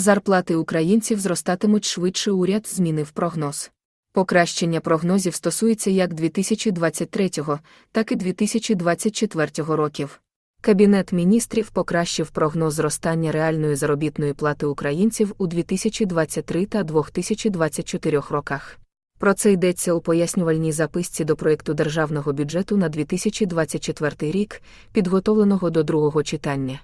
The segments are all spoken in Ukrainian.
Зарплати українців зростатимуть швидше. Уряд змінив прогноз. Покращення прогнозів стосується як 2023, так і 2024 років. Кабінет міністрів покращив прогноз зростання реальної заробітної плати українців у 2023 та 2024 роках. Про це йдеться у пояснювальній записці до проєкту державного бюджету на 2024 рік, підготовленого до другого читання.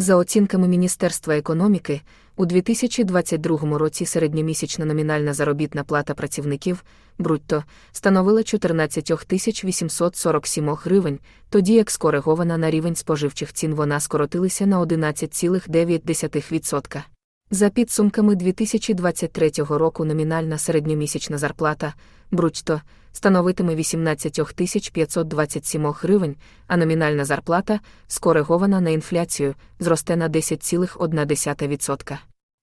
За оцінками Міністерства економіки, у 2022 році середньомісячна номінальна заробітна плата працівників брутто становила 14 847 гривень, тоді як скоригована на рівень споживчих цін вона скоротилася на 11,9%. За підсумками 2023 року номінальна середньомісячна зарплата брутто становитиме 18 527 гривень, а номінальна зарплата, скоригована на інфляцію, зросте на 10,1%.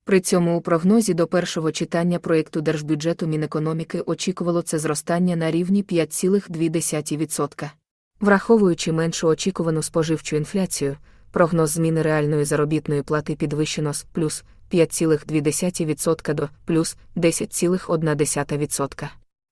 При цьому у прогнозі до першого читання проєкту держбюджету Мінекономіки очікувало це зростання на рівні 5,2%. Враховуючи меншу очікувану споживчу інфляцію, прогноз зміни реальної заробітної плати підвищено з плюс 5,2% до плюс 10,1%.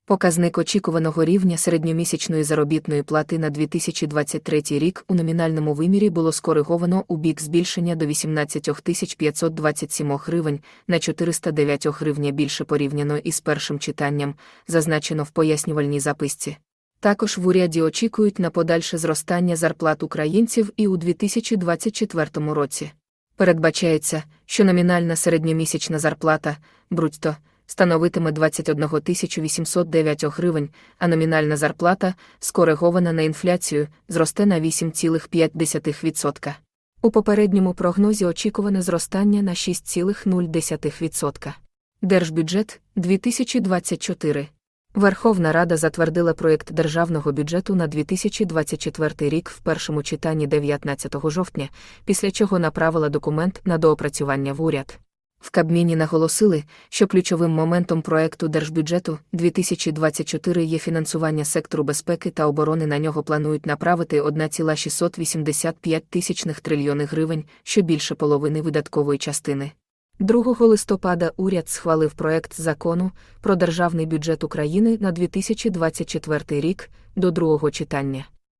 Показник очікуваного рівня середньомісячної заробітної плати на 2023 рік у номінальному вимірі було скориговано у бік збільшення до 18 527 гривень на 409 гривня більше порівняно із першим читанням, зазначено в пояснювальній записці. Також в уряді очікують на подальше зростання зарплат українців і у 2024 році. Передбачається, що номінальна середньомісячна зарплата брутто становитиме 21 809 гривень, а номінальна зарплата, скоригована на інфляцію, зросте на 8,5%. У попередньому прогнозі очікуване зростання на 6,0%. Держбюджет 2024 Верховна Рада затвердила проєкт державного бюджету на 2024 рік в першому читанні 19 жовтня, після чого направила документ на доопрацювання в уряд. В Кабміні наголосили, що ключовим моментом проекту держбюджету 2024 є фінансування сектору безпеки та оборони. На нього планують направити 1,685 тисячних трильйони гривень, що більше половини видаткової частини. 2 листопада уряд схвалив проект закону про державний бюджет України на 2024 рік до другого читання.